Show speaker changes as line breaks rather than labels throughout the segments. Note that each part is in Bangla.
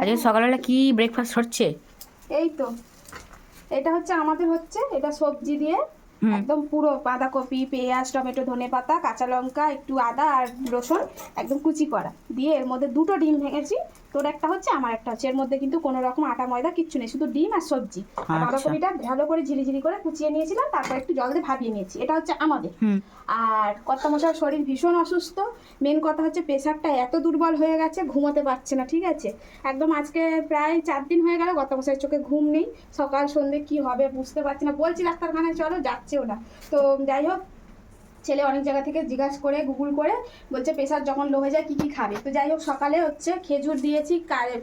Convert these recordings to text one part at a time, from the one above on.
আজকে সকালবেলা কি ব্রেকফাস্ট হচ্ছে?
এই তো। এটা হচ্ছে আমাদের হচ্ছে এটা সবজি দিয়ে একদম পুরো বাঁধাকপি পেঁয়াজ টমেটো ধনে পাতা কাঁচা লঙ্কা একটু আদা আর রসুন একদম কুচি করা। দিয়ে এর মধ্যে দুটো ডিম ভেঙেছি তোর একটা হচ্ছে আমার একটা হচ্ছে। এর মধ্যে কিন্তু কোনো রকম আটা ময়দা কিচ্ছু নেই শুধু ডিম আর সবজি। আর
আচ্ছা।
বাঁধাকপিটা ভালো করে ঝিরিঝিরি করে কুচিয়ে নিয়েছিলাম তারপর একটু জল দিয়ে ভাবিয়ে নিয়েছি। এটা হচ্ছে আমাদের। আর কর্তা মশার শরীর ভীষণ অসুস্থ। মেন কথা হচ্ছে প্রেশারটা এত দুর্বল হয়ে গেছে ঘুমোতে পারছে না ঠিক আছে? একদম আজকে প্রায় চার দিন হয়ে গেল কর্তা মশাইয়ের চোখে ঘুম নেই। সকাল সন্ধে কি হবে বুঝতে পারছি না। বলছি ডাক্তারখানায় চলো যাচ্ছেও না। তো যাই হোক ছেলে অনেক জায়গা থেকে জিজ্ঞাসা করে গুগল করে বলছে প্রেশার যখন লো হয়ে যায় কী কী খাবে? তো যাই হোক সকালে হচ্ছে খেজুর দিয়েছি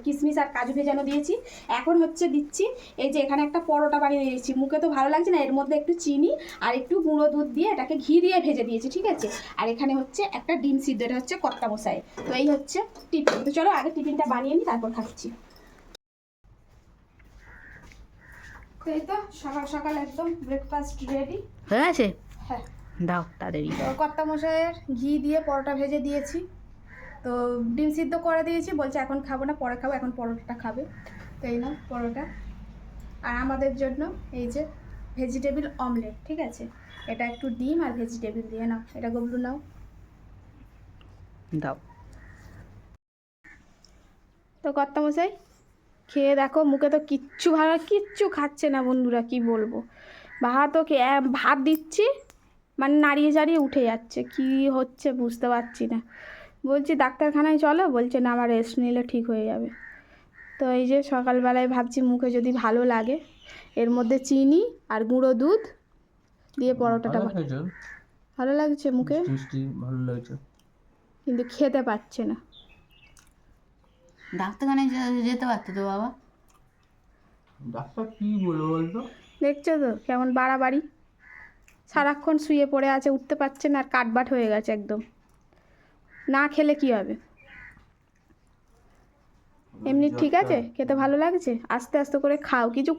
কিশমিশ আর কাজু ভেজানো দিয়েছি। এখন হচ্ছে দিচ্ছি এই যে এখানে একটা পরোটা বানিয়ে দিয়েছি। মুখে তো ভালো লাগছে না এর মধ্যে একটু চিনি আর একটু গুঁড়ো দুধ দিয়ে এটাকে ঘি দিয়ে ভেজে দিয়েছি ঠিক আছে? আর এখানে হচ্ছে একটা ডিম সিদ্ধ এটা হচ্ছে কর্তা মশাই। তো এই হচ্ছে টিফিন। তো চলো আগে টিফিনটা বানিয়ে নিই তারপর খাচ্ছি। তো এই তো সকাল সকাল একদম ব্রেকফাস্ট রেডি
হয়ে গেছে?
হ্যাঁ।
দাও তাড়াতাড়ি
তো কর্তা মশাইয়ের ঘি দিয়ে পরোটা ভেজে দিয়েছি। তো ডিম সিদ্ধ করে দিয়েছি বলছে এখন খাব না পরে খাব এখন পরোটাটা খাবে। তো এই না পরোটা। আর আমাদের জন্য এই যে ভেজিটেবিল অমলেট ঠিক আছে? এটা একটু ডিম আর ভেজিটেবিল দিয়ে নাও এটা গবলু নাও।
দাও।
তো কর্তা মশাই খেয়ে দেখো মুখে তো কিচ্ছু ভালো কিচ্ছু খাচ্ছে না বন্ধুরা কি বলব? ভাতও ভাত দিচ্ছি মানে নাড়িয়ে চাড়িয়ে উঠে যাচ্ছে। কি হচ্ছে বুঝতে পারছি না। বলছি ডাক্তারখানায় চলো? বলছে না আমার রেস্ট নিলে ঠিক হয়ে যাবে। তো এই যে সকালবেলায় ভাবছি মুখে যদি ভালো লাগে এর মধ্যে চিনি আর গুঁড়ো দুধ দিয়ে পরোটাটা
ভালো
লাগছে মুখে?
ভালো লাগছে।
কিন্তু খেতে পাচ্ছে না।
ডাক্তারখানায় যেতে পারতো তো বাবা?
ডাক্তার কি বলব বলতো?
দেখছ তো কেমন বাড়াবাড়ি। সারাক্ষণ শুয়ে পড়ে আছে উঠতে পারছে না আর কাটবাট হয়ে গেছে একদম। না খেলে কি হবে? এমনি ঠিক আছে? খেতে ভালো লাগছে? আস্তে আস্তে করে খাও। কিছু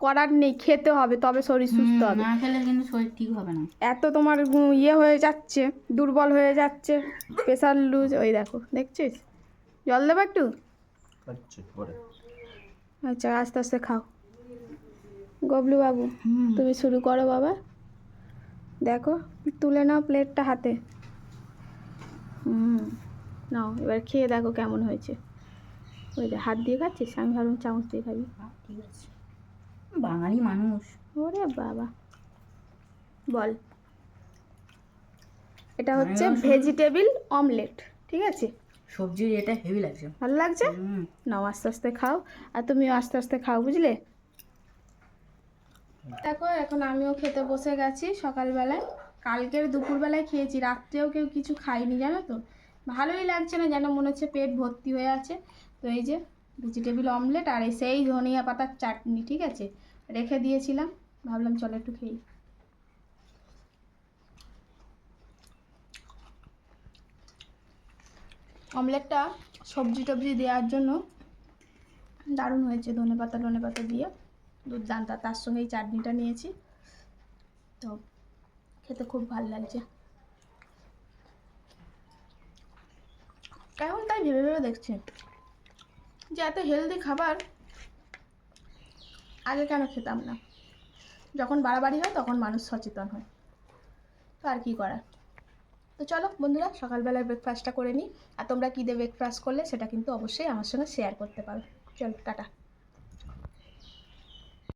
করার নেই খেতে হবে তবে শরীর সুস্থ হবে।
না খেলে কিন্তু শরীর ঠিক হবে না।
এত তোমার ইয়ে হয়ে যাচ্ছে দুর্বল হয়ে যাচ্ছে প্রেশার লুজ ওই দেখো দেখছিস? জল দেবো একটু? আচ্ছা আস্তে আস্তে খাও। গবলু বাবু তুমি শুরু করো বাবা। দেখো তুলে নাও প্লেটটা হাতে। হুম নাও এবার খেয়ে দেখো কেমন হয়েছে। ওই যে হাত দিয়ে খাচ্ছিস? আমি ভাবলাম চামচ দিয়ে খাবি।
ঠিক আছে। বাঙালি মানুষ।
ওরে বাবা। বল। এটা হচ্ছে ভেজিটেবিল অমলেট ঠিক আছে?
সবজি এটা হেভি লাগছে।
ভালো লাগছে? নাও আস্তে আস্তে খাও। আর তুমিও আস্তে আস্তে খাও বুঝলে? দেখো, এখন আমিও খেতে বসে গেছি সকালবেলায়। কালকের দুপুরবেলায় খেয়েছি, রাত্রেও কেউ কিছু খাইনি জানো তো? ভালোই লাগছে না, যেন মনে হচ্ছে পেট ভর্তি হয়ে আছে। তো এই যে ভেজিটেবিল অমলেট আর এই সেই ধনিয়া পাতার চাটনি, ঠিক আছে? রেখে দিয়েছিলাম, ভাবলাম চলো একটু খেয়ে অমলেটটা সবজি টবজি দেওয়ার জন্য দারুণ হয়েছে ধনে পাতা ধনে পাতা দিয়ে। দুর্দান্ত। তার সঙ্গে এই চাটনিটা নিয়েছি। তো খেতে খুব ভালো লাগছে। এখন তাই ভেবে ভেবে দেখছি যে এত হেলদি খাবার আগে কেন খেতাম না? যখন বাড়াবাড়ি হয় তখন মানুষ সচেতন হয়। তো আর কি করার? তো চলো বন্ধুরা সকালবেলার ব্রেকফাস্টটা করে নিই। আর তোমরা কী দিয়ে ব্রেকফাস্ট করলে সেটা কিন্তু অবশ্যই আমার সঙ্গে শেয়ার করতে পারো। চলো, টাটা।